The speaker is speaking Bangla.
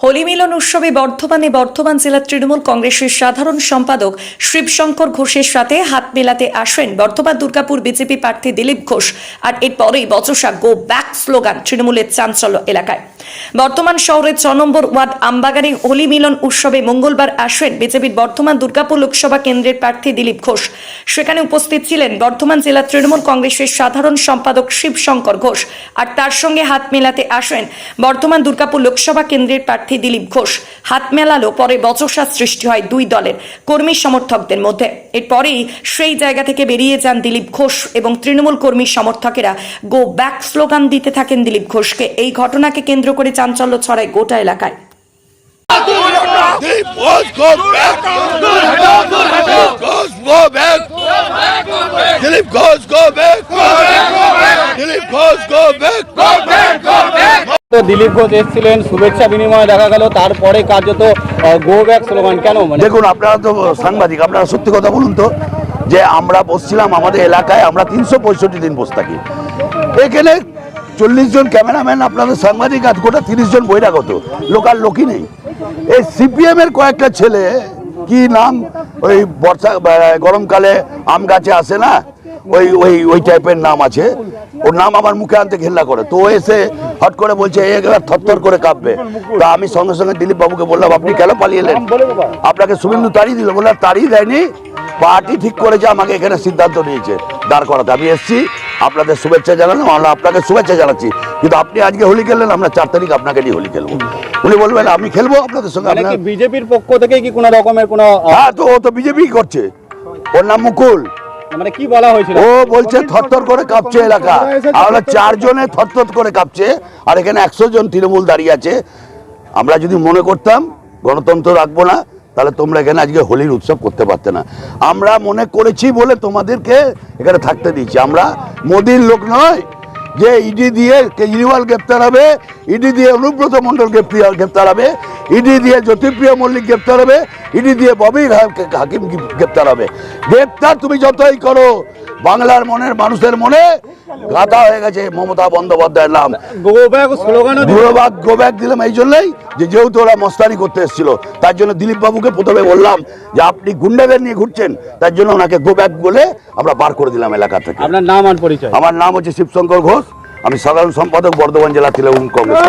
হোলি মিলন উৎসবে বর্ধমানে বর্ধমান জেলা তৃণমূল কংগ্রেসের সাধারণ সম্পাদক শিবশঙ্কর ঘোষের সাথে হাত মেলাতে আসেন বর্ধমান দুর্গাপুর বিজেপি প্রার্থী দিলীপ ঘোষ। আর এরপরেই বচসা গো ব্যাক স্লোগান তৃণমূলের চাঞ্চল্য এলাকায়। বর্তমান শহরের ছ নম্বর ওয়ার্ড আমবাগানে হোলি মিলন উৎসবে মঙ্গলবার আসেন বিজেপির বর্ধমান দুর্গাপুর লোকসভা কেন্দ্রের প্রার্থী দিলীপ ঘোষ। সেখানে উপস্থিত ছিলেন বর্ধমান জেলা তৃণমূল কংগ্রেসের সাধারণ সম্পাদক শিবশঙ্কর ঘোষ। আর তার সঙ্গে হাত মেলাতে আসেন বর্ধমান দুর্গাপুর লোকসভা কেন্দ্রের প্রার্থী দিলীপ ঘোষ হাত মেলালো, পরে বচসা সৃষ্টি হয় দুই দলের কর্মী সমর্থকদের মধ্যে এরপরেই সেই জায়গা থেকে বেরিয়ে যান দিলীপ ঘোষ এবং তৃণমূল কর্মী সমর্থকেরা গো ব্যাক স্লোগান দিতে থাকেন দিলীপ ঘোষকে এই ঘটনাকে কেন্দ্র করে চাঞ্চল্য ছড়ায় গোটা এলাকায়. Dilip goes go back. Dilip goes go back. Dilip Ghosh এসেছিলেন, শুভেচ্ছা বিনিময় দেখা গেল, তারপরে কার্যত গো ব্যাক স্লোগান, কেন মানে? দেখুন, আপনারা তো সাংবাদিক, আপনারা সত্যি কথা বলুন তো, যে আমরা বসছিলাম আমাদের এলাকায়, আমরা তিনশো পঁয়ষট্টি দিন বসে থাকি। এখানে চল্লিশ জন ক্যামেরাম্যান, আপনাদের সাংবাদিক আজ গোটা তিরিশ জন বহিরাগত লোকাল লোকই নেই। এই সিপিএম এর কয়েকটা ছেলে, কি নাম? ওই বর্ষা গরমকালে আম গাছে আসে না? ওই ওই ওই টাইপের নাম আছে। ওর নাম আমার মুখে আনতে ঘেল্লা করে। তো এসে হট করে বলছে একবার থরথর করে কাঁপবে। তা আমি সঙ্গে সঙ্গে দিলীপ বাবুকে বললাম আপনি কেন পালিয়ে এলেন? আপনাকে শুভেন্দু তাড়িয়ে দিল। বললাম তাড়িয়ে দেয়নি পার্টি ঠিক করেছে আমাকে এখানে সিদ্ধান্ত নিয়েছে দাঁড় করাতে। আমি এসেছি আপনাদের শুভেচ্ছা জানালাম আমরা আপনাকে শুভেচ্ছা জানাচ্ছি। কিন্তু আপনি আজকে হোলি খেললেন আমরা চার তারিখ আপনাকে নিয়ে হোলি খেলব। উনি বলবেন আমি খেলব আপনাদের সঙ্গে মানে বিজেপির পক্ষ থেকে কি কোনো রকমের কোনো হ্যাঁ তো ও তো বিজেপি করছে। ওর নাম মুকুল। মানে কি বলা হয়েছিল? ও বলছে থরথর করে কাঁপছে এলাকা। আমরা চারজনে থরথর করে কাঁপছে, আর এখানে একশো জন তৃণমূল দাঁড়িয়ে আছে। আমরা যদি মনে করতাম, গণতন্ত্র রাখব না, তাহলে তোমরা এখানে আজকে হোলির উৎসব করতে পারতে না। আমরা মনে করেছি বলে তোমাদেরকে এখানে থাকতে দিয়েছি। আমরা মোদির লোক নয় যে ইডি দিয়ে কেজরিওয়াল গ্রেপ্তার হবে, ইডি দিয়ে অনুব্রত মণ্ডল গ্রেপ্তার হবে, ইডি দিয়ে জ্যোতিপ্রিয় মল্লিক গ্রেপ্তার হবে, ইডি দিয়ে ববির হাকিম গ্রেপ্তার হবে। গ্রেপ্তার তুমি যতই করো বাংলার মনের মানুষের মনে গাথা হয়ে গেছে মমতা বন্দ্যোপাধ্যায়ের নাম গো ব্যাক স্লোগানও দিল। গুরুবাগ গোব্যাক দিলাম এই জন্যই যে যেহেতু ওরা মস্তানি করতে এসেছিল তার জন্য দিলীপ বাবুকে প্রথমে বললাম যে আপনি গুন্ডাদের নিয়ে ঘুরছেন তার জন্য ওনাকে গোব্যাক বলে আমরা বার করে দিলাম এলাকা থেকে আপনার নাম আর পরিচয় আমার নাম হচ্ছে শিবশঙ্কর ঘোষ আমি সাধারণ সম্পাদক বর্ধমান জেলা তৃণমূল কংগ্রেস।